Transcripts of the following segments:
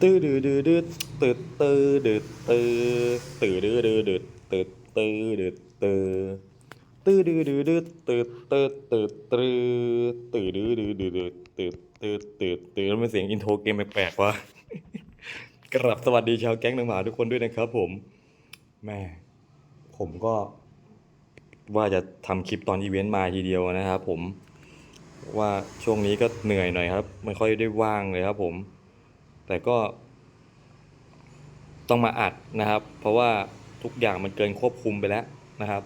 ตื้อดื้อดื้อดื้อตืดตื้อดื้อตื้อตื้อดื้อดื้อดื้อตืดตื้อดื้อตื้อตื้อดื้อดื้อดื้อตืดตืดตืดตื้อตื้อดื้อดื้อดื้อดื้อตืดตืดตืดตืดแล้วมันเสียงอินโทรเกมแปลกๆวะกราบสวัสดีชาวแก๊งนางหมาทุกคนด้วยนะครับ ผมแม่ผมก็ ว่าจะทำคลิปตอนอีเวนต์มาทีเดียวนะครับผมว่าช่วงนี้ก็เหนื่อยหน่อยครับ ไม่ค่อยได้ว่างเลยครับผม แต่ก็ต้องมาอัดนะครับ เพราะว่าทุกอย่างมันเกินควบคุมไปแล้วนะครับ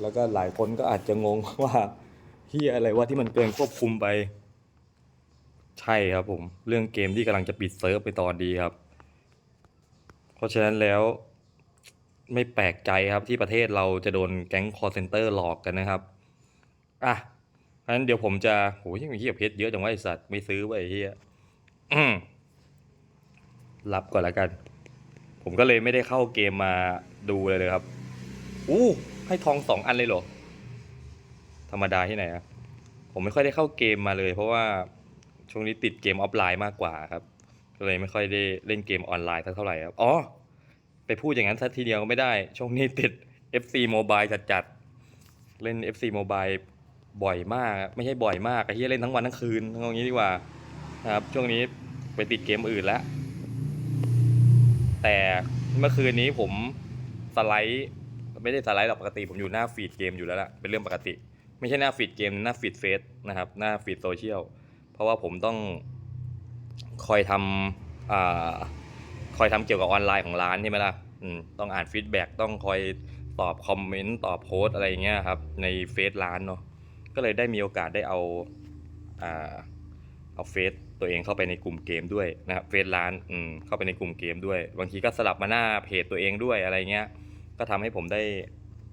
แล้วก็หลายคนก็อาจจะงงว่าเฮียอะไรว่าที่มันเกินควบคุมไป ใช่ครับผม เรื่องเกมที่กำลังจะปิดเซิร์ฟไปตอนดีครับ เพราะฉะนั้นแล้วไม่แปลกใจครับที่ประเทศเราจะโดนแก๊งคอร์เซนเตอร์หลอกกันนะครับ อะเพราะฉะนั้นเดี๋ยวผมจะโหยังมีเฮียเพชรเยอะจังวะไอสัตว์ไม่ซื้อไว้ไอ้เฮีย รับก่อนล้วกัน ผมก็เลยไม่ได้เข้าเกมมาดูเลยเลยครับ อู้ ให้ทองสองอันเลยเหรอ ธรรมดาที่ไหนอะผมไม่ค่อยได้เข้าเกมมาเลย เพราะว่าช่วงนี้ติดเกมออฟไลน์มากกว่าครับ ก็เลยไม่ค่อยได้เล่นเกมออนไลน์สักเท่าไหร่ครับ อ๋อ ไปพูดอย่างนั้นสักทีเดียวก็ไม่ได้ ช่วงนี้ติด FC Mobile จัดๆเล่น FC Mobile บ่อยมาก ไม่ใช่บ่อยมากไอ้ที่เล่นทั้งวันทั้งคืนทั้งอย่างนี้ดีกว่านะครับ ช่วงนี้ไปติดเกมอื่นแล้ว แต่เมื่อคืนนี้ผมสไลด์ไม่ได้สไลด์หรอกปกติผมอยู่หน้าฟีดเกมอยู่แล้วล่ะเป็นเรื่องปกติ ไม่ใช่หน้าฟีดเกมหน้าฟีดเฟซนะครับหน้าฟีดโซเชียลเพราะว่าผมต้องคอยทำอ่าคอยทำเกี่ยวกับออนไลน์ของร้านใช่ไหมล่ะอืมต้องอ่านฟีดแบ็กต้องคอยตอบคอมเมนต์ตอบโพสอะไรอย่างเงี้ยครับในเฟซร้านเนาะก็เลยได้มีโอกาสได้เอาอ่า เอาเฟซตัวเองเข้าไปในกลุ่มเกมด้วยนะครับเฟซร้านอืมเข้าไปในกลุ่มเกมด้วย บางทีก็สลับมาหน้าเพจตัวเองด้วยอะไรเงี้ย ก็ทำให้ผมได้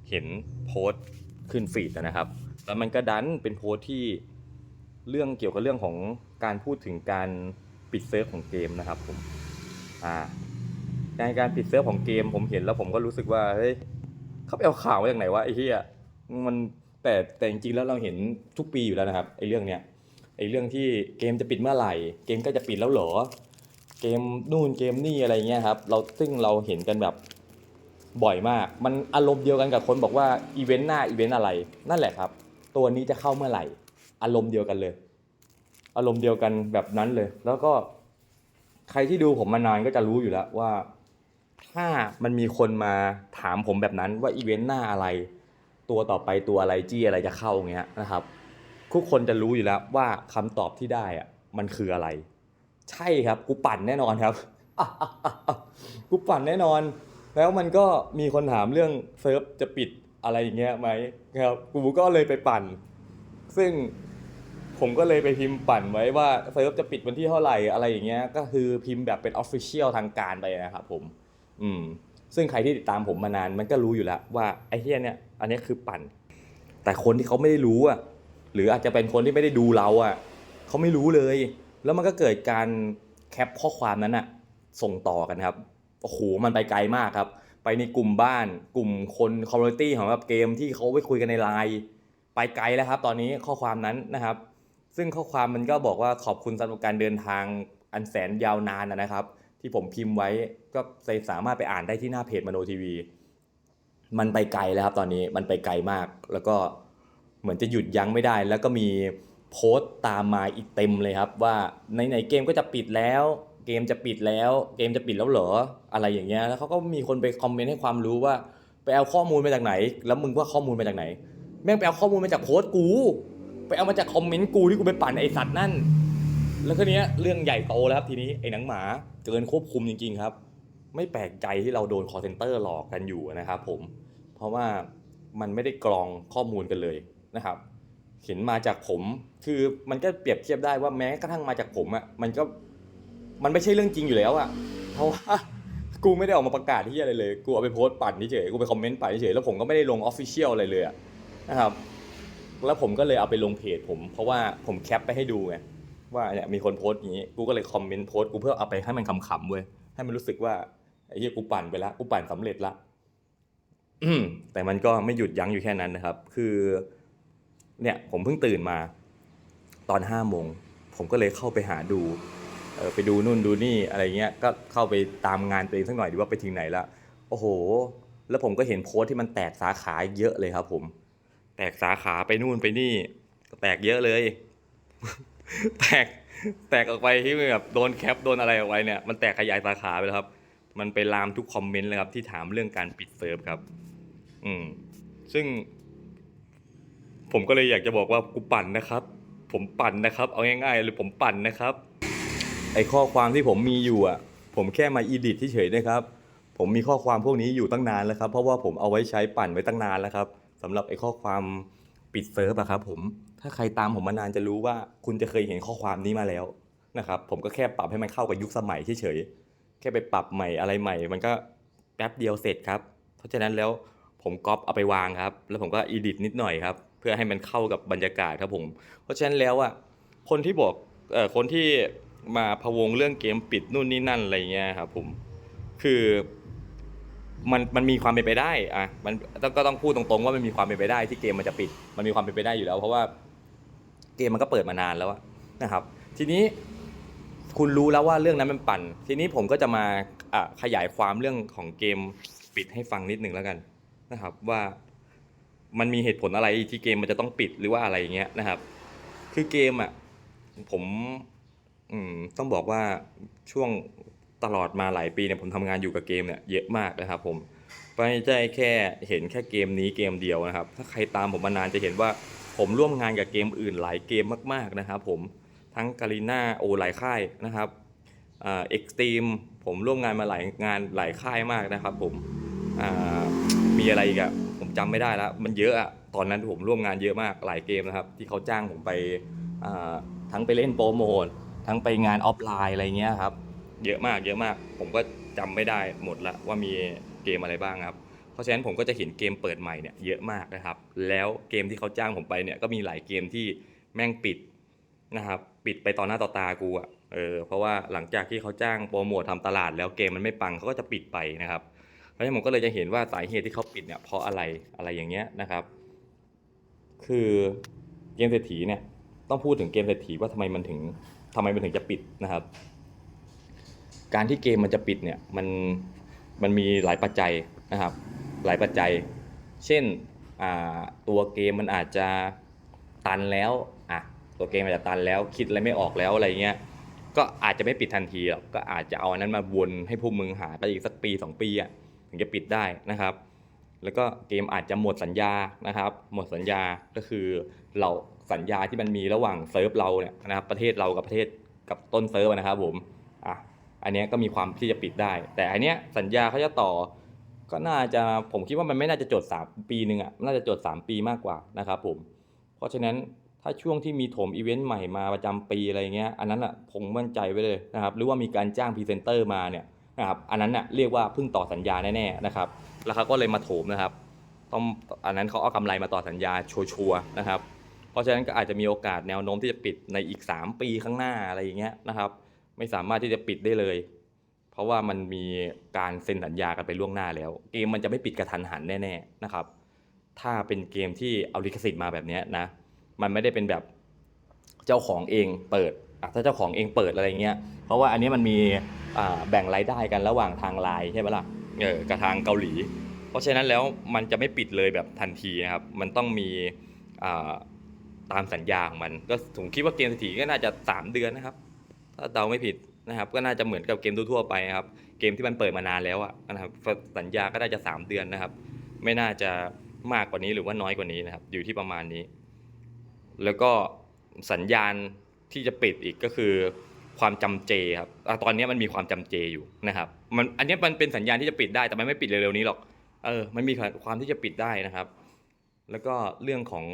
เห็นโพสต์ขึ้นฟีดนะครับ แล้วมันก็ดันเป็นโพสต์ที่เรื่องเกี่ยวกับเรื่องของการพูดถึงการปิดเซิร์ฟของเกมนะครับผมอ่าการการปิดเซิร์ฟของเกมผมเห็นแล้วผมก็รู้สึกว่าเฮ้ยเขาไปเอาข่าวมาจากไหนวะไอ้เหี้ยมันแต่แต่จริงๆแล้วเราเห็นทุกปีอยู่แล้วนะครับไอ้เรื่องเนี้ย ไอ้เรื่องที่เกมจะปิดเมื่อไหร่ เกมก็จะปิดแล้วเหรอ เกมนู่นเกมนี่อะไรเงี้ยครับ เราซึ่งเราเห็นกันแบบบ่อยมาก มันอารมณ์เดียวกันกับคนบอกว่าอีเวนต์หน้าอีเวนต์อะไร นั่นแหละครับ ตัวนี้จะเข้าเมื่อไหร่ อารมณ์เดียวกันเลย อารมณ์เดียวกันแบบนั้นเลย แล้วก็ใครที่ดูผมมานานก็จะรู้อยู่แล้วว่า ถ้ามันมีคนมาถามผมแบบนั้นว่าอีเวนต์หน้าอะไร ตัวต่อไปตัวอะไรจี้อะไรจะเข้าอย่างเงี้ยนะครับ ทุกคนจะรู้อยู่แล้วว่าคำตอบที่ได้อะมันคืออะไร ใช่ครับกูปั่นแน่นอนครับกูปั่นแน่นอน แล้วมันก็มีคนถามเรื่องเซิร์ฟจะปิดอะไรอย่างเงี้ยไหมครับกูก็เลยไปปั่น ซึ่งผมก็เลยไปพิมพ์ปั่นไว้ว่าเซิร์ฟจะปิดวันที่เท่าไหร่อะไรอย่างเงี้ยก็คือพิมพ์แบบเป็นออฟฟิเชียลทางการไปนะครับผมอืมซึ่งใครที่ติดตามผมมานานมันก็รู้อยู่แล้วว่าไอ้เฮียเนี่ยอันนี้คือปั่น แต่คนที่เขาไม่ได้รู้อะ หรืออาจจะเป็นคนที่ไม่ได้ดูเราอะเขาไม่รู้เลย แล้วมันก็เกิดการแคปข้อความนั้นอะส่งต่อกันครับโอ้โหมันไปไกลมากครับ ไปในกลุ่มบ้าน กลุ่มคนคอมมูนิตี้ของแบบเกมที่เขาไปคุยกันในไลน์ไปไกลแล้วครับ ตอนนี้ข้อความนั้นนะครับ ซึ่งข้อความมันก็บอกว่าขอบคุณสำหรับการเดินทางอันแสนยาวนานนะครับ ที่ผมพิมพ์ไว้ก็สามารถไปอ่านได้ที่หน้าเพจมโนทีวี มันไปไกลแล้วครับตอนนี้มันไปไกลมากแล้วก็ เหมือนจะหยุดยั้งไม่ได้ แล้วก็มีโพสต์ตามมาอีกเต็มเลยครับ ว่าในไหนเกมก็จะปิดแล้ว เกมจะปิดแล้ว เกมจะปิดแล้วเหรออะไรอย่างเงี้ยแล้วเขาก็มีคนไปคอมเมนต์ให้ความรู้ว่าไปเอาข้อมูลมาจากไหน แล้วมึงว่าข้อมูลมาจากไหน แม่งไปเอาข้อมูลมาจากโพสต์กู ไปเอามาจากคอมเมนต์กูที่กูไปปั่นไอสัตว์นั่น แล้วก็เนี้ยเรื่องใหญ่โตแล้วครับทีนี้ไอ้หนังหมาเกินควบคุมจริงๆครับ ไม่แปลกใจที่เราโดนคอเซนเตอร์หลอกกันอยู่นะครับผม เพราะว่ามันไม่ได้กรองข้อมูลกันเลย นะครับเห็นมาจากผม คือมันก็เปรียบเทียบได้ว่าแม้กระทั่งมาจากผมอะ่ะมันก็มันไม่ใช่เรื่องจริงอยู่แล้วอะ่ะเพราะว่ากูไม่ได้ออกมาประกาศที่อะไรเลยกูเอาไปโพสต์ปั่นเฉยกูไปคอมเมนต์ปั่นเฉยแล้วผมก็ไม่ได้ลงออฟฟิเชียลอะไรเลยนะครับแล้วผมก็เลยเอาไปลงเพจผม เพราะว่าผมแคปไปให้ดูไงว่าเนี่ยมีคนโพสต์อย่างนี้กูก็เลยคอมเมนต์โพสต์กูเพื่อเอาไปให้มันขำๆเว้ยให้มันรู้สึกว่าไอ้เหี้ยกูปั่นไปละกูปั่นสำเร็จละแต่มันก็ไม่หยุดยั้งอยู่แค่นั้นนะครับ คือ เนี่ยผมเพิ่งตื่นมาตอนห้าโมงผมก็เลยเข้าไปหาดูไปดูนู่นดูนี่อะไรเงี้ยก็เข้าไปตามงานตัวเองสักหน่อยดีว่าไปถึงไหนละโอ้โห แล้วผมก็เห็นโพสต์ที่มันแตกสาขาเยอะเลยครับผม แตกสาขาไปนู่นไปนี่ ก็แตกเยอะเลย แตกแตกออกไปที่แบบโดนแคปโดนอะไรออกไปเนี่ยมันแตกขยายสาขาไปแล้วครับ มันไปลามทุกคอมเมนต์เลยครับที่ถามเรื่องการปิดเซิร์ฟครับ อืมซึ่ง ผมก็เลยอยากจะบอกว่ากูปั่นนะครับ ผมปั่นนะครับ เอาง่ายๆเลยผมปั่นนะครับ ไอข้อความที่ผมมีอยู่อะ ผมแค่มาอีดิทเฉยๆนะครับ ผมมีข้อความพวกนี้อยู่ตั้งนานแล้วครับ เพราะว่าผมเอาไว้ใช้ปั่นไว้ตั้งนานแล้วครับสำหรับไอข้อความปิดเซิร์ฟอะครับผม ถ้าใครตามผมมานานจะรู้ว่าคุณจะเคยเห็นข้อความนี้มาแล้วนะครับ ผมก็แค่ปรับให้มันเข้ากับยุคสมัยเฉยๆ แค่ไปปรับใหม่อะไรใหม่ มันก็แป๊บเดียวเสร็จครับ เพราะฉะนั้นแล้วผมก๊อปเอาไปวางครับ แล้วผมก็อีดิทนิดหน่อยครับ พื่อให้มันเข้ากับบรรยากาศครับผม เพราะฉะนั้นแล้วอะคนที่บอกเอ่อคนที่มาพะวงเรื่องเกมปิดนู่นนี่นั่นอะไรเงี้ยครับผมคือมันมันมีความเป็นไปได้อะมันต้องก็ต้องพูดตรงๆว่ามันมีความเป็นไปได้ที่เกมมันจะปิด มันมีความเป็นไปได้อยู่แล้ว เพราะว่าเกมมันก็เปิดมานานแล้วนะครับ ทีนี้คุณรู้แล้วว่าเรื่องนั้นมันปั่น ทีนี้ผมก็จะมาขยายความเรื่องของเกมปิดให้ฟังนิดหนึ่งแล้วกันนะครับว่า มันมีเหตุผลอะไรที่เกมมันจะต้องปิดหรือว่าอะไรอย่างเงี้ยนะครับ คือเกมอะผมอืมต้องบอกว่าช่วงตลอดมาหลายปีเนี่ยผมทำงานอยู่กับเกมเนี่ยเยอะมากนะครับผมไม่ใช่แค่เห็นแค่เกมนี้เกมเดียวนะครับ ถ้าใครตามผมมานานจะเห็นว่าผมร่วมงานกับเกมอื่นหลายเกมมากๆนะครับผมทั้งกาลิน่าโอหลายค่ายนะครับเอ็กซ์ตรีมผมร่วมงานมาหลายงานหลายค่ายมากนะครับผมมีอะไรอีกอะ จำไม่ได้แล้วมันเยอะอะตอนนั้นผมร่วมงานเยอะมากหลายเกมนะครับที่เขาจ้างผมไปทั้งไปเล่นโปรโมททั้งไปงานออฟไลน์อะไรเงี้ยครับเยอะมากเยอะมากผมก็จำไม่ได้หมดละว่ามีเกมอะไรบ้างครับเพราะฉะนั้นผมก็จะเห็นเกมเปิดใหม่เนี่ยเยอะมากนะครับ แล้วเกมที่เขาจ้างผมไปเนี่ยก็มีหลายเกมที่แม่งปิดนะครับปิดไปต่อหน้าต่อตากูอะเออเพราะว่าหลังจากที่เขาจ้างโปรโมททำตลาดแล้วเกมมันไม่ปังเขาก็จะปิดไปนะครับ เพราะฉะนั้นผมก็เลยจะเห็นว่าสาเหตุที่เขาปิดเนี่ยเพราะอะไรอะไรอย่างเงี้ยนะครับ คือเกมเศรษฐีเนี่ยต้องพูดถึงเกมเศรษฐีว่าทำไมมันถึงทำไมมันถึงจะปิดนะครับ การที่เกมมันจะปิดเนี่ยมันมันมีหลายปัจจัยนะครับ หลายปัจจัย เช่นตัวเกมมันอาจจะตันแล้วอะตัวเกมอาจจะตันแล้วคิดอะไรไม่ออกแล้วอะไรเงี้ยก็อาจจะไม่ปิดทันทีหรอกก็อาจจะเอาอันนั้นมาวนให้พวกมึงหากันอีกสักปี 2 ปีอะ ถึงจะปิดได้นะครับ แล้วก็เกมอาจจะหมดสัญญานะครับ หมดสัญญาก็คือเราสัญญาที่มันมีระหว่างเซิร์ฟเราเนี่ยนะครับประเทศเรากับประเทศกับต้นเซิร์ฟนะครับผมอะอันนี้ก็มีความที่จะปิดได้ แต่อันเนี้ยสัญญาเขาจะต่อ ก็น่าจะผมคิดว่ามันไม่น่าจะจด 3 ปีหนึ่งอะน่าจะจด 3 ปีมากกว่านะครับผมเพราะฉะนั้นถ้าช่วงที่มีโถมอีเวนต์ใหม่มาประจำปีอะไรเงี้ยอันนั้นอะผมมั่นใจไว้เลยนะครับหรือว่ามีการจ้างพรีเซนเตอร์มาเนี่ย นะครับอันนั้นอะเรียกว่าเพิ่งต่อสัญญาแน่ๆนะครับแล้วเขาก็เลยมาโถมนะครับต้องอันนั้นเขาเอากำไรมาต่อสัญญาชัวร์ๆนะครับ เพราะฉะนั้นก็อาจจะมีโอกาสแนวโน้มที่จะปิดในอีก 3 ปีข้างหน้าอะไรอย่างเงี้ยนะครับ ไม่สามารถที่จะปิดได้เลย เพราะว่ามันมีการเซ็นสัญญากันไปล่วงหน้าแล้ว เกมมันจะไม่ปิดกระทันหันแน่ๆนะครับ ถ้าเป็นเกมที่เอาลิขสิทธิ์มาแบบนี้นะมันไม่ได้เป็นแบบเจ้าของเองเปิด ถ้าเจ้าของเองเปิดอะไรเงี้ยเพราะว่าอันนี้มันมีแบ่งรายได้กันระหว่างทางไลน์ใช่ไหมล่ะเออกับทางเกาหลี เพราะฉะนั้นแล้วมันจะไม่ปิดเลยแบบทันทีนะครับ มันต้องมีตามสัญญาของมัน ก็ผมคิดว่าเกมเศรษฐีก็น่าจะ 3 เดือนนะครับ ถ้าเดาไม่ผิดนะครับ ก็น่าจะเหมือนกับเกมทั่วไปครับ เกมที่มันเปิดมานานแล้วอะนะครับ สัญญาก็น่าจะ 3 เดือนนะครับ ไม่น่าจะมากกว่านี้หรือว่าน้อยกว่านี้นะครับ อยู่ที่ประมาณนี้ แล้วก็สัญญาณ ที่จะปิดอีกก็คือความจำเจครับอะตอนนี้มันมีความจำเจอยู่นะครับ มันอันนี้มันเป็นสัญญาณที่จะปิดได้แต่มันไม่ปิดเร็วๆนี้หรอก เออ มันมีความที่จะปิดได้นะครับ แล้วก็เรื่องของ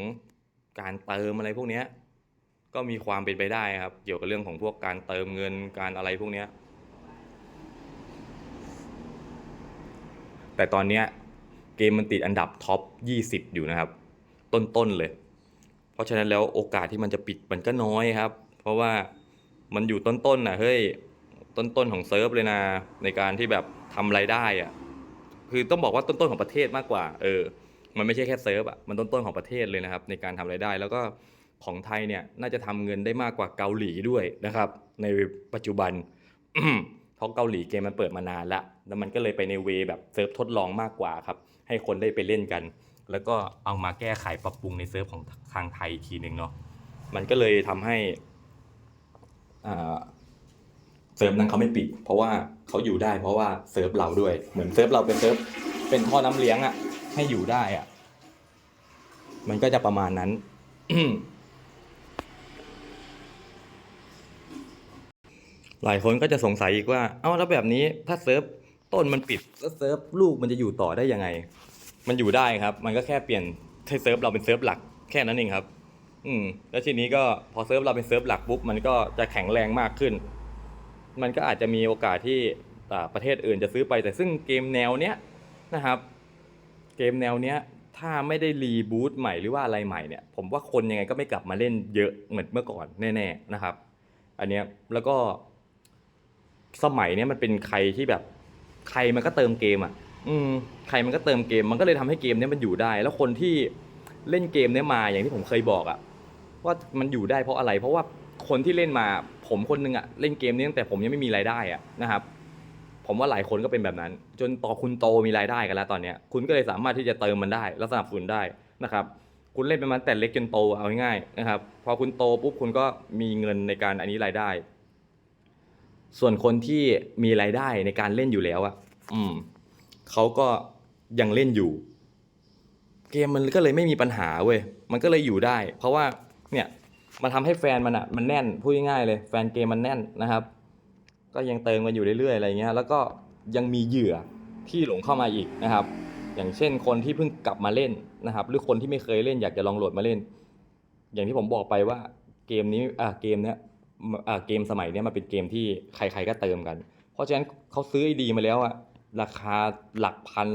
การเติมอะไรพวกเนี้ยก็มีความเป็นไปได้ครับ เกี่ยวกับเรื่องของพวกการเติมเงินการอะไรพวกเนี้ยแต่ตอนเนี้ยเกมมันติดอันดับท็อป 20 อยู่นะครับ ต้นๆเลย ราะฉะนั้นแล้วโอกาสที่มันจะปิดมันก็น้อยครับ เพราะว่ามันอยู่ต้นๆนะเฮ้ยต้นๆของเซิร์ฟเลยนะ ในการที่แบบทำรายได้อะคือต้องบอกว่าต้นๆของประเทศมากกว่า เออ มันไม่ใช่แค่เซิร์ฟอะมันต้นๆของประเทศเลยนะครับ ในการทำรายได้ แล้วก็ของไทยเนี่ยน่าจะทำเงินได้มากกว่าเกาหลีด้วยนะครับ ในปัจจุบันเพราะเกาหลีเกมมันเปิดมานานละแล้วมันก็เลยไปในเวแบบเซิร์ฟทดลองมากกว่าครับ ให้คนได้ไปเล่นกัน แล้วก็เอามาแก้ไขปรับปรุงในเซิร์ฟของทางไทยอีกทีหนึ่งเนาะมันก็เลยทำให้เซิร์ฟนั้นเขาไม่ปิด เพราะว่าเขาอยู่ได้ เพราะว่าเซิร์ฟเราด้วย เหมือนเซิร์ฟเราเป็นเซิร์ฟเป็นท่อน้ำเลี้ยงอะ่ะ ให้อยู่ได้อะ่ะ มันก็จะประมาณนั้นหลายคนก็จะสงสัยอีกว่า เอ้าแล้วแบบนี้ถ้าเซิร์ฟต้นมันปิดแล้วเซิร์ฟลูกมันจะอยู่ต่อได้ยังไง มันอยู่ได้ครับ มันก็แค่เปลี่ยนให้เซิร์ฟเราเป็นเซิร์ฟหลักแค่นั้นเองครับ อืม แล้วทีนี้ก็พอเซิร์ฟเราเป็นเซิร์ฟหลักปุ๊บมันก็จะแข็งแรงมากขึ้น มันก็อาจจะมีโอกาสที่อ่ประเทศอื่นจะซื้อไป แต่ซึ่งเกมแนวเนี้ยนะครับ เกมแนวเนี้ยถ้าไม่ได้รีบูตใหม่หรือว่าอะไรใหม่เนี่ย ผมว่าคนยังไงก็ไม่กลับมาเล่นเยอะเหมือนเมื่อก่อนแน่ๆนะครับ อันเนี้ยแล้วก็สมัยเนี้ยมันเป็นใครที่แบบใครมันก็เติมเกมอะ อืมใครมันก็เติมเกมมันก็เลยทำให้เกมเนี้ยมันอยู่ได้ แล้วคนที่เล่นเกมเนี้ยมาอย่างที่ผมเคยบอกอะว่ามันอยู่ได้เพราะอะไร เพราะว่าคนที่เล่นมาผมคนนึงอะเล่นเกมนี้ตั้งแต่ผมยังไม่มีรายได้อะนะครับ ผมว่าหลายคนก็เป็นแบบนั้น จนต่อคุณโตมีรายได้กันแล้วตอนเนี้ยคุณก็เลยสามารถที่จะเติมมันได้ และสนับสนุนได้นะครับ คุณเล่นเป็นมันแต่เล็กจนโตเอาง่ายๆนะครับพอคุณโตปุ๊บคุณก็มีเงินในการอันนี้รายได้ ส่วนคนที่มีรายได้ในการเล่นอยู่แล้วอะอืม เขาก็ยังเล่นอยู่ เกมมันก็เลยไม่มีปัญหาเว้ยมันก็เลยอยู่ได้ เพราะว่าเนี่ยมันทำให้แฟนมันอะมันแน่นพูดง่ายๆเลย แฟนเกมมันแน่นนะครับ ก็ยังเติมกันอยู่เรื่อยๆอะไรเงี้ยแล้วก็ยังมีเหยื่อที่หลงเข้ามาอีกนะครับ อย่างเช่นคนที่เพิ่งกลับมาเล่นนะครับ หรือคนที่ไม่เคยเล่นอยากจะลองโหลดมาเล่น อย่างที่ผมบอกไปว่าเกมนี้อ่าเกมเนี้ยอ่าเกมสมัยเนี้ยมันเป็นเกมที่ใครๆก็เติมกัน เพราะฉะนั้นเขาซื้อไอดีมาแล้วอะ ราคาหลักพัน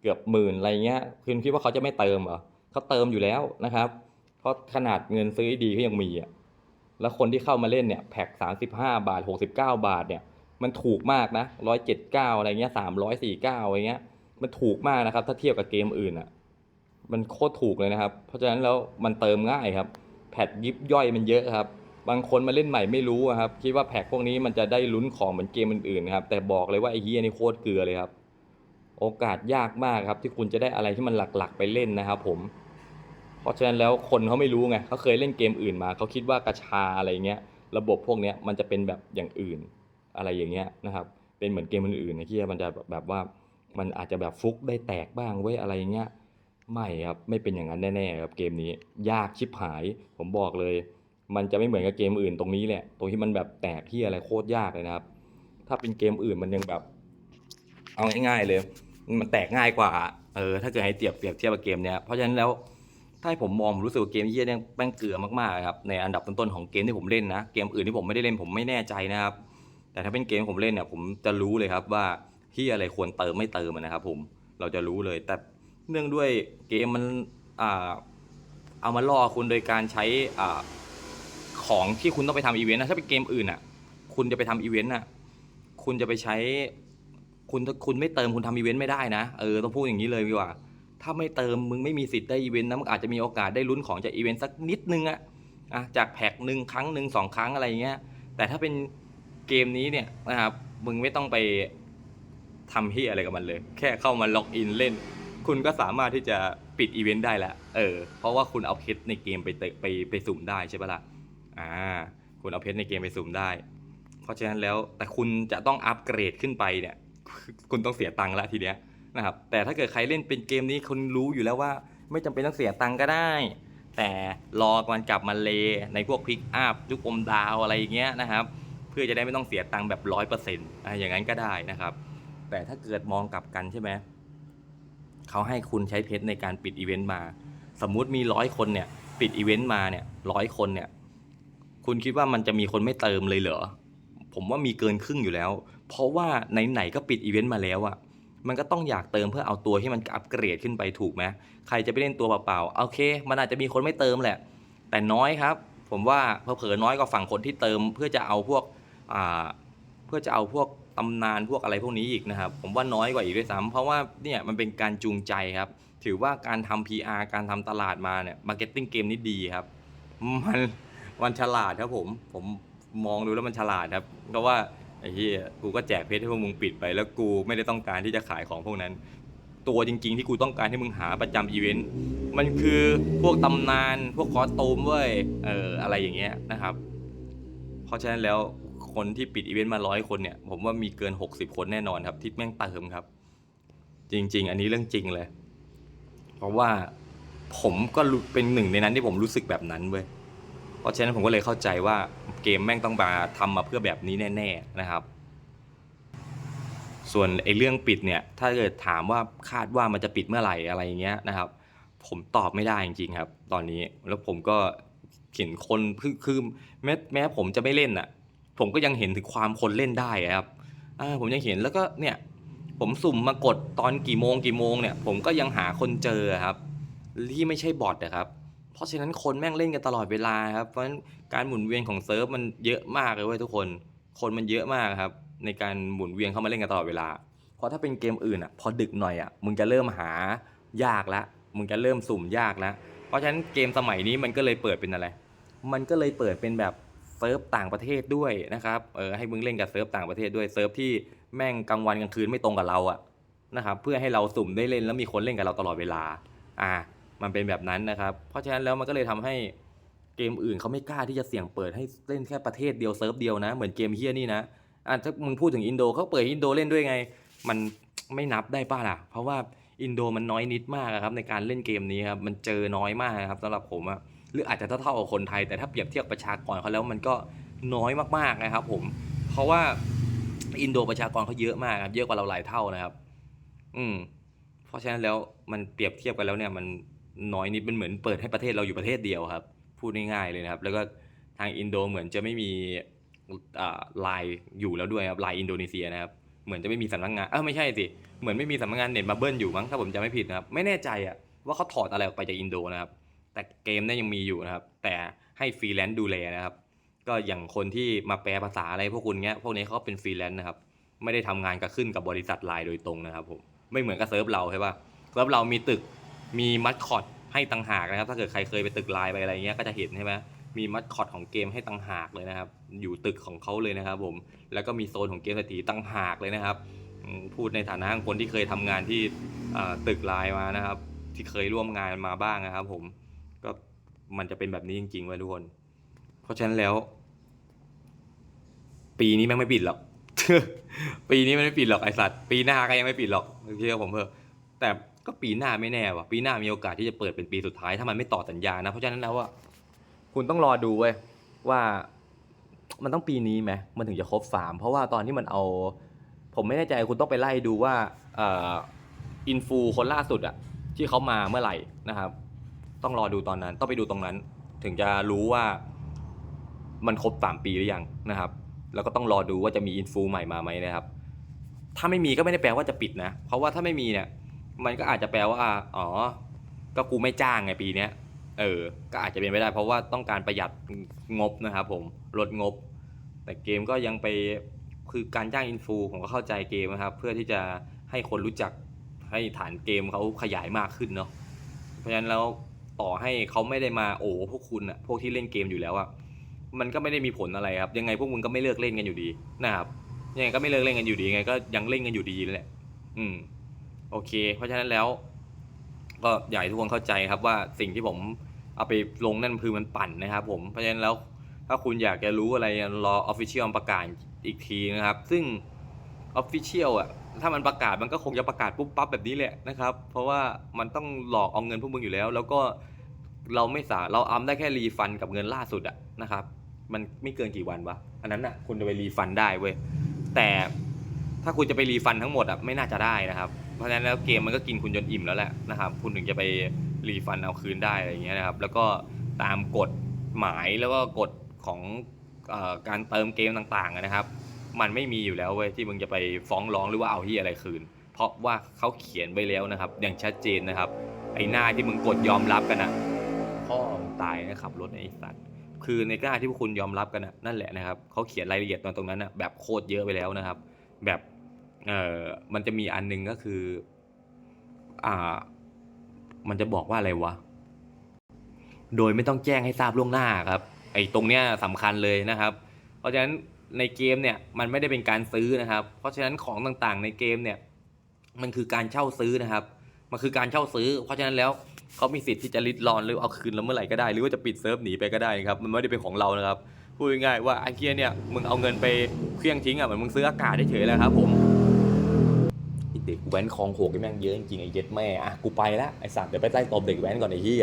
เกือบหมื่นอะไรเงี้ยคุณคิดว่าเขาจะไม่เติมเหรอเขาเติมอยู่แล้วนะครับเพราะขนาดเงินซื้อดีเขายังมีอะแล้วคนที่เข้ามาเล่นเนี่ยแพ็กสามสิบห้าบาทหกสิบเก้าบาทเนี่ยมันถูกมากนะร้อยเจ็ดเก้าอะไรเงี้ยสามร้อยสี่เก้าอะไรเงี้ย มันถูกมากนะครับ ถ้าเทียบกับเกมอื่นอะ มันโคตรถูกเลยนะครับ เพราะฉะนั้นแล้วมันเติมง่ายครับ แพทยิบย่อยมันเยอะครับ บางคนมาเล่นใหม่ไม่รู้ครับ คิดว่าแพ็กพวกนี้มันจะได้ลุ้นของเหมือนเกมอื่นๆครับ แต่บอกเลยว่าไอ้เฮียนี่โคตรเกลือเลยครับ โอกาสยากมากครับ ที่คุณจะได้อะไรที่มันหลักๆ ไปเล่นนะครับ ผม เพราะฉะนั้นแล้วคนเขาไม่รู้ไงเขาเคยเล่นเกมอื่นมาเขาคิดว่ากระชาอะไรเงี้ย ระบบพวกเนี้ยมันจะเป็นแบบอย่างอื่น อะไรอย่างเงี้ยนะครับ เป็นเหมือนเกมอื่นๆนะที่มันจะแบบว่ามันอาจจะแบบฟุกได้แตกบ้างเว้ยอะไรเงี้ยไม่ครับไม่เป็นอย่างนั้นแน่ๆครับเกมนี้ ยากชิบหาย ผมบอกเลย มันจะไม่เหมือนกับเกมอื่นตรงนี้แหละ ตรงที่มันแบบแตกที่อะไรโคตรยากเลยนะครับ ถ้าเป็นเกมอื่นมันยังแบบ เอาง่ายๆเลย มันแตกง่ายกว่า เออ ถ้าเกิดให้เปรียบเปรียบเทียบกับเกมเนี้ย เพราะฉะนั้นแล้วถ้าให้ผมมองผมรู้สึกว่าเกมเยี่ยเนี่ยแป้งเกลือมากๆครับ ในอันดับต้นๆของเกมที่ผมเล่นนะ เกมอื่นที่ผมไม่ได้เล่นผมไม่แน่ใจนะครับ แต่ถ้าเป็นเกมผมเล่นเนี่ยผมจะรู้เลยครับว่าที่อะไรควรเติมไม่เติมนะครับ ผม เราจะรู้เลย แต่เนื่องด้วยเกมมัน อ่า เอามาล่อคุณโดยการใช้อ่า ของที่คุณต้องไปทำอีเวนต์นะถ้าเป็นเกมอื่นอะ คุณจะไปทำอีเวนต์อะ คุณจะไปใช้ คุณคุณไม่เติมคุณทำอีเวนต์ไม่ได้นะ เออต้องพูดอย่างนี้เลยดีกว่า ถ้าไม่เติมมึงไม่มีสิทธิ์ได้อีเวนต์นะมึงอาจจะมีโอกาสได้ลุ้นของจากอีเวนต์สักนิดนึงอะอะจากแพ็กหนึ่งครั้งหนึ่งสองครั้งอะไรเงี้ย แต่ถ้าเป็นเกมนี้เนี่ยนะครับมึงไม่ต้องไปทำที่อะไรกับมันเลย แค่เข้ามาล็อกอินเล่น คุณก็สามารถที่จะปิดอีเวนต์ได้แล้วเออเพราะว่าคุณเอาเพชรในเกมไปเตะไปไปสุ่มได้ใช่ปะล่ะ อ่าคุณเอาเพชรในเกมไปสุ่มได้ เพราะฉะนั้นแล้วแต่คุณจะต้องอัปเกรดขึ้นไปเนี่ย คุณต้องเสียตังค์ละทีเนี้ยนะครับ แต่ถ้าเกิดใครเล่นเป็นเกมนี้คุณรู้อยู่แล้วว่า ไม่จำเป็นต้องเสียตังค์ก็ได้ แต่รอมันกลับมาเลในพวกพิกอัพยุคอมดาวอะไรอย่างเงี้ยนะครับ เพื่อจะได้ไม่ต้องเสียตังค์แบบร้อยเปอร์เซ็นต์อย่างนั้นก็ได้นะครับ แต่ถ้าเกิดมองกลับกันใช่ไหมเขาให้คุณใช้เพชรในการปิดอีเวนต์มา สมมุติมีร้อยคนเนี่ยปิดอีเวนต์มาเนี่ยร้อยคนเนี่ย คุณคิดว่ามันจะมีคนไม่เติมเลยเหรอ ผมว่ามีเกินครึ่งอยู่แล้ว เพราะว่าไหนๆก็ปิดอีเวนต์มาแล้วอะมันก็ต้องอยากเติมเพื่อเอาตัวที่มันอัปเกรดขึ้นไปถูกไหมใครจะไปเล่นตัวเปล่าๆโอเค มันอาจจะมีคนไม่เติมแหละ แต่น้อยครับ ผมว่าเผลอๆน้อยกว่าฝั่งคนที่เติม เพื่อจะเอาพวกอ่าเพื่อจะเอาพวกตำนานพวกอะไรพวกนี้อีกนะครับ ผมว่าน้อยกว่าอีกด้วยซ้ำเพราะว่าเนี่ยมันเป็นการจูงใจครับ ถือว่าการทำ PR การทำตลาดมาเนี่ยมาร์เก็ตติ้งเกมนี้ดีครับ มัน มันฉลาดครับผม ผมมองดูแล้วมันฉลาดครับเพราะว่าไอ้เหี้ยกูก็แจกเพชรให้พวกมึงปิดไป แล้วกูไม่ได้ต้องการที่จะขายของพวกนั้น ตัวจริง ๆ ที่กูต้องการให้มึงหาประจำอีเวนต์มันคือพวกตำนานพวกคอสตูมเว้ยเอออะไรอย่างเงี้ยนะครับ เพราะฉะนั้นแล้วคนที่ปิดอีเวนต์มาร้อยคนเนี่ย ผมว่ามีเกิน 60 คนแน่นอนครับ ที่แม่งเติมครับ จริง ๆ อันนี้เรื่องจริงเลย เพราะว่าผมก็เป็นหนึ่งในนั้นที่ผมรู้สึกแบบนั้นเว้ย ราะฉะนั้นผมก็เลยเข้าใจว่าเกมแม่งต้องมาทำมาเพื่อแบบนี้แน่ๆนะครับ ส่วนไอ้เรื่องปิดเนี่ยถ้าเกิดถามว่าคาดว่ามันจะปิดเมื่อไหร่อะไรอย่างเงี้ยนะครับ ผมตอบไม่ได้จริงๆครับ ตอนนี้แล้วผมก็เห็นคนคือคือแม้แม้ผมจะไม่เล่นอะ ผมก็ยังเห็นถึงความคนเล่นได้ครับอ่าผมยังเห็นแล้วก็เนี่ยผมสุ่มมากดตอนกี่โมงกี่โมงเนี่ย ผมก็ยังหาคนเจอครับที่ไม่ใช่บอทนะครับ เพราะฉะนั้นคนแม่งเล่นกันตลอดเวลาครับเพราะฉะนั้นการหมุนเวียนของเซิร์ฟมันเยอะมากเลยเว้ยทุกคน คนมันเยอะมากครับ ในการหมุนเวียนเข้ามาเล่นกันตลอดเวลา เพราะถ้าเป็นเกมอื่นอะพอดึกหน่อยอะมึงจะเริ่มหายากละมึงจะเริ่มสุ่มยากแล้วเพราะฉะนั้นเกมสมัยนี้มันก็เลยเปิดเป็นอะไร มันก็เลยเปิดเป็นแบบเซิร์ฟต่างประเทศด้วยนะครับเออให้มึงเล่นกับเซิร์ฟต่างประเทศด้วยเซิร์ฟที่แม่งกลางวันกลางคืนไม่ตรงกับเราอะนะครับเพื่อให้เราสุ่มได้เล่นแล้วมีคนเล่นกับเราตลอดเวลาอ่า มันเป็นแบบนั้นนะครับ เพราะฉะนั้นแล้วมันก็เลยทำให้เกมอื่นเขาไม่กล้าที่จะเสี่ยงเปิดให้เล่นแค่ประเทศเดียวเซิร์ฟเดียวนะ เหมือนเกมเฮียนี่นะอะถ้ามึงพูดถึงอินโดเขาเปิดอินโดเล่นด้วยไง มันไม่นับได้ป่ะล่ะ เพราะว่าอินโดมันน้อยนิดมากครับในการเล่นเกมนี้ครับมันเจอน้อยมากครับสำหรับผมอะหรืออาจจะเท่าๆกับคนไทย แต่ถ้าเปรียบเทียบประชากรเขาแล้วมันก็น้อยมากๆนะครับ ผม เพราะว่าอินโดประชากรเขาเยอะมากครับเยอะกว่าเราหลายเท่านะครับ อืมเพราะฉะนั้นแล้วมันเปรียบเทียบกันแล้วเนี่ยมัน น้อยนิดมันเหมือนเปิดให้ประเทศเราอยู่ประเทศเดียวครับ พูดง่ายๆเลยนะครับ แล้วก็ทางอินโดเหมือนจะไม่มีอ่าไลน์อยู่แล้วด้วยครับลน์อินโดนีเซียนะครับเหมือนจะไม่มีสำนักงานเออไม่ใช่สิเหมือนไม่มีสำนักงานเน็ตมาเบิลอยู่มั้งถ้าผมจำไม่ผิดนะครับไม่แน่ใจอะว่าเขาถอดอะไรออกไปจากอินโดนะครับ แต่เกมเนี่ยยังมีอยู่นะครับ แต่ให้ฟรีแลนซ์ดูแลนะครับ ก็อย่างคนที่มาแปลภาษาอะไรพวกคุณเงี้ยพวกนี้เขาเป็นฟรีแลนซ์นะครับ ไม่ได้ทำงานกับขึ้นกับบริษัทไลน์โดยตรงนะครับผมไม่เหมือนกับเซิร์ฟเราใช่ปะเซิร์ฟเรามีตึก มีมัดคอตให้ต่างหากนะครับ ถ้าเกิดใครเคยไปตึกไลน์ไปอะไรเงี้ยก็จะเห็นใช่ไหมมีมัดคอตของเกมให้ต่างหากเลยนะครับ อยู่ตึกของเขาเลยนะครับ ผมแล้วก็มีโซนของเกมสตรีต่างหากเลยนะครับ พูดในฐานะคนที่เคยทำงานที่ตึกไลน์มานะครับ ที่เคยร่วมงานมาบ้างนะครับ ผมก็มันจะเป็นแบบนี้จริงๆไว้ทุกคน เพราะฉะนั้นแล้ว ปีนี้แม่งไม่ปิดหรอกปีนี้มันไม่ปิดหรอกไอสัตว์ปีหน้าก็ยังไม่ปิดหรอกเชื่อผมเถอะแต่ ก็ปีหน้าไม่แน่ว่ะ ปีหน้ามีโอกาสที่จะเปิดเป็นปีสุดท้ายถ้ามันไม่ต่อสัญญานะ เพราะฉะนั้นแล้วว่าคุณต้องรอดูเว้ยว่ามันต้องปีนี้ไหมมันถึงจะครบสามเพราะว่าตอนที่มันเอา ผมไม่แน่ใจคุณต้องไปไล่ดูว่าอินฟูคนล่าสุดอะที่เขามาเมื่อไหร่นะครับ ต้องรอดูตอนนั้น ต้องไปดูตรงนั้น ถึงจะรู้ว่ามันครบสามปีหรือยังนะครับ แล้วก็ต้องรอดูว่าจะมีอินฟูใหม่มาไหมนะครับ ถ้าไม่มีก็ไม่ได้แปลว่าจะปิดนะ เพราะว่าถ้าไม่มีเนี่ย มันก็อาจจะแปลว่าอ๋อ ก็กูไม่จ้างไงปีเนี้ย เออ ก็อาจจะเป็นไปได้ เพราะว่าต้องการประหยัดงบนะครับผม ลดงบ แต่เกมก็ยังไป คือการจ้างอินฟูผมก็เข้าใจเกมนะครับ เพื่อที่จะให้คนรู้จัก ให้ฐานเกมเขาขยายมากขึ้นเนาะ เพราะฉะนั้นแล้วต่อให้เขาไม่ได้มาโอ้พวกคุณอะพวกที่เล่นเกมอยู่แล้วอะมันก็ไม่ได้มีผลอะไรครับ ยังไงพวกมึงก็ไม่เลิกเล่นกันอยู่ดีนะครับ ยังไงก็ไม่เลิกเล่นกันอยู่ดียังไงก็ยังเล่นกันอยู่ดีนั่นแหละ อืม โอเค เพราะฉะนั้นแล้ว ก็อยากให้ทุกคนเข้าใจครับว่าสิ่งที่ผมเอาไปลงนั่นคือมันปั่นนะครับ ผมเพราะฉะนั้นแล้วถ้าคุณอยากจะรู้อะไรรอออฟฟิเชียลประกาศอีกทีนะครับ ซึ่งออฟฟิเชียลอะถ้ามันประกาศมันก็คงจะประกาศปุ๊บปั๊บแบบนี้แหละนะครับ เพราะว่ามันต้องหลอกเอาเงินพวกมึงอยู่แล้ว แล้วก็เราไม่สาเราอัมได้แค่รีฟันกับเงินล่าสุดอะนะครับ มันไม่เกินกี่วันวะอันนั้นอะคุณจะไปรีฟันได้เว้ยแต่ถ้าคุณจะไปรีฟันทั้งหมดอะไม่น่าจะได้นะครับ เพราะฉะนั้นแล้วเกมมันก็กินคุณจนอิ่มแล้วแหละนะครับ คุณถึงจะไปรีฟันเอาคืนได้อะไรอย่างเงี้ยนะครับ แล้วก็ตามกฎหมายแล้วก็กฎของอการเติมเกมต่างๆนะครับ มันไม่มีอยู่แล้วเว้ยที่มึงจะไปฟ้องร้องหรือว่าเอาที่อะไรคืน เพราะว่าเขาเขียนไว้แล้วนะครับ อย่างชัดเจนนะครับ ไอ้หน้าที่มึงกดยอมรับกันอะพ่อตายนะขับรถไอ้สัตว์คือในหน้าที่พวกคุณยอมรับกันน่ะนั่นแหละนะครับเขาเขียนรายละเอียดตรงตรงนั้นน่ะแบบโคตรเยอะไปแล้วนะครับ แบบ เอ่อมันจะมีอันหนึงก็คือ อ่า มันจะบอกว่าอะไรวะ โดยไม่ต้องแจ้งให้ทราบล่วงหน้าครับ ไอ้ตรงเนี้ยสำคัญเลยนะครับ เพราะฉะนั้นในเกมเนี่ยมันไม่ได้เป็นการซื้อนะครับ เพราะฉะนั้นของต่างๆ ในเกมเนี่ย มันคือการเช่าซื้อนะครับ มันคือการเช่าซื้อ เพราะฉะนั้นแล้วเขามีสิทธิ์ที่จะริดรอนหรือเอาคืนเราเมื่อไหร่ก็ได้ หรือว่าจะปิดเซิร์ฟหนีไปก็ได้ครับ มันไม่ได้เป็นของเรานะครับ พูดง่ายๆว่าไอ้เกียเนี่ยมึงเอาเงินไปเคลี้ยงทิ้งอะเหมือนมึงซื้ออากาศเฉยๆแล้วครับผม ด็กแว้นคลองโขกแม่งเยอะจริงไอ้เย็ดแม่อะกูไปละไอ้สัตว์เดี๋ยวไปไล่ตบเด็กแว้นก่อนไอ้ที่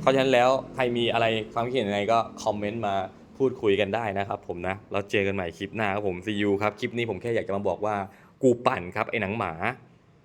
เพราะฉะนั้นแล้วใครมีอะไรความคิดเห็นยังไงก็คอมเมนต์มาพูดคุยกันได้นะครับผมนะเราเจอกันใหม่คลิปหน้าครับผมซียูครับคลิปนี้ผมแค่อยากจะมาบอกว่ากูปั่นครับไอ้หนังหมา